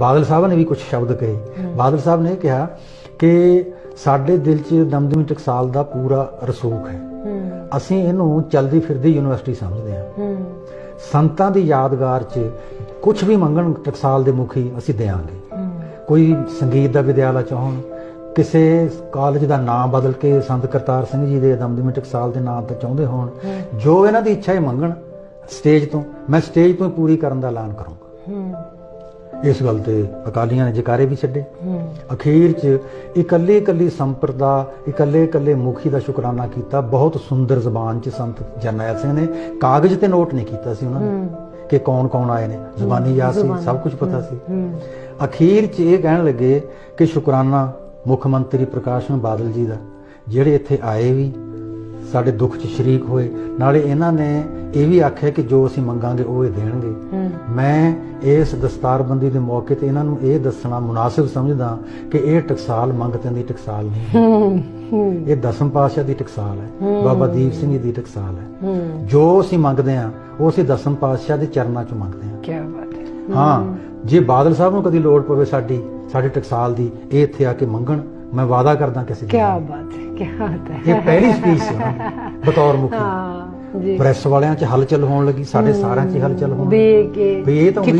ਬਾਦਲ ਸਾਹਿਬ ਨੇ ਵੀ ਕੁਝ ਸ਼ਬਦ ਕਹੇ। ਬਾਦਲ ਸਾਹਿਬ ਨੇ ਕਿਹਾ ਕਿ ਸਾਡੇ ਦਿਲ 'ਚ ਦਮਦਮੀ ਟਕਸਾਲ ਦਾ ਪੂਰਾ ਰਸੂਖ ਹੈ। ਅਸੀਂ ਇਹਨੂੰ ਚਲਦੀ ਫਿਰਦੀ ਯੂਨੀਵਰਸਿਟੀ ਸਮਝਦੇ ਹਾਂ। ਸੰਤਾਂ ਦੀ ਯਾਦਗਾਰ 'ਚ ਕੁਝ ਵੀ ਮੰਗਣ ਟਕਸਾਲ ਦੇ ਮੁਖੀ ਅਸੀਂ ਦੇਵਾਂਗੇ ਹੂੰ। ਕੋਈ ਸੰਗੀਤ ਦਾ ਵਿਦਿਆਲਾ ਚਾਹਣ ਕਿਸੇ ਕਾਲਜ ਦਾ ਨਾਮ ਬਦਲ ਕੇ ਸੰਤ ਕਰਤਾਰ ਸਿੰਘ ਜੀ ਦੇ ਦਮਦਮੀ ਟਕਸਾਲ ਦੇ ਨਾਮ ਤੇ ਚਾਹੁੰਦੇ ਹੋਣ ਜੋ ਇਹਨਾਂ ਦੀ ਇੱਛਾ ਹੈ ਮੰਗਣ ਸਟੇਜ ਤੋਂ ਮੈਂ ਸਟੇਜ ਤੋਂ ਪੂਰੀ ਕਰਨ ਦਾ ਐਲਾਨ ਕਰੂੰਗਾ। ਇਸ ਗੱਲ ਤੇ ਅਕਾਲੀਆਂ ਨੇ ਜਕਾਰੇ ਵੀ ਛੱਡੇ। ਅਖੀਰ 'ਚ ਇਕੱਲੇ ਇਕੱਲੀ ਸੰਪਰਦਾ ਇਕੱਲੇ ਇਕੱਲੇ ਮੁਖੀ ਦਾ ਸ਼ੁਕਰਾਨਾ ਕੀਤਾ। ਬਹੁਤ ਸੁੰਦਰ ਜ਼ਬਾਨ 'ਚ ਸੰਤ ਜਰਨੈਲ ਸਿੰਘ ਨੇ। ਕਾਗਜ਼ ਤੇ ਨੋਟ ਨਹੀਂ ਕੀਤਾ ਸੀ ਉਹਨਾਂ ਨੇ ਕਿ ਕੌਣ ਕੌਣ ਆਏ ਨੇ। ਜ਼ੁਬਾਨੀ ਯਾਦ ਸੀ ਸਭ ਕੁਝ ਪਤਾ ਸੀ। ਅਖੀਰ 'ਚ ਇਹ ਕਹਿਣ ਲੱਗੇ ਕਿ ਸ਼ੁਕਰਾਨਾ ਮੁੱਖ ਮੰਤਰੀ ਪ੍ਰਕਾਸ਼ ਸਿੰਘ ਬਾਦਲ ਜੀ ਦਾ। ਜਿਹੜੇ ਇੱਥੇ ਆਏ ਵੀ ਸਾਡੇ ਦੁੱਖ 'ਚ ਸ਼ਰੀਕ ਹੋਏ। ਨਾਲੇ ਇਹਨਾਂ ਨੇ ਇਹ ਵੀ ਆਖਿਆ ਕਿ ਜੋ ਅਸੀਂ ਮੰਗਾਂਗੇ ਉਹ ਇਹ ਦੇਣਗੇ। ਮੈਂ ਇਸ ਦਸਤਾਰਬੰਦੀ ਦੇ ਮੌਕੇ ਤੇ ਇਹਨਾਂ ਨੂੰ ਇਹ ਦੱਸਣਾ ਮੁਨਾਸਿਬ ਸਮਝਦਾ ਕਿ ਇਹ ਟਕਸਾਲ ਮੰਗਤਿਆਂ ਦੀ ਟਕਸਾਲ ਨਹੀਂ ਇਹ ਦਸਮ ਪਾਤਸ਼ਾਹ ਦੀ ਟਕਸਾਲ ਹੈ। ਬਾਬਾ ਦੀਪ ਸਿੰਘ ਜੀ ਦੀ ਟਕਸਾਲ ਹੈ। ਜੋ ਅਸੀਂ ਮੰਗਦੇ ਹਾਂ ਉਹ ਅਸੀਂ ਦਸਮ ਪਾਤਸ਼ਾਹ ਦੇ ਚਰਨਾਂ 'ਚ ਮੰਗਦੇ ਹਾਂ। ਕੀ ਬਾਤ ਹੈ। ਹਾਂ। ਜੇ ਬਾਦਲ ਸਾਹਿਬ ਨੂੰ ਕਦੀ ਲੋੜ ਪਵੇ ਸਾਡੀ ਸਾਡੇ ਟਕਸਾਲ ਦੀ ਇਹ ਇੱਥੇ ਆ ਕੇ ਮੰਗਣ ਮੈਂ ਵਾਅਦਾ ਕਰਦਾ ਕਿਸੇ ਕੀ ਦਿਨ ਬਾਤ ਹੈ। ਕੀ ਬਾਤ ਹੈ। ਇਹ ਪਹਿਲੀ ਸਪੀਚ ਸੀ ਉਹਨਾਂ ਦੀ, ਬਤੌਰ ਮੁਖੀ। ਹਾਂ ਜੀ। ਪ੍ਰੈਸ ਵਾਲਿਆਂ 'ਚ ਹਲਚਲ ਹੋਣ ਲੱਗੀ ਸਾਡੇ ਸਾਰਿਆਂ 'ਚ ਹੀ ਹਲਚਲ ਹੋਣ ਲੱਗੀ। ਕਿ ਵੀ ਇਹ ਤਾਂ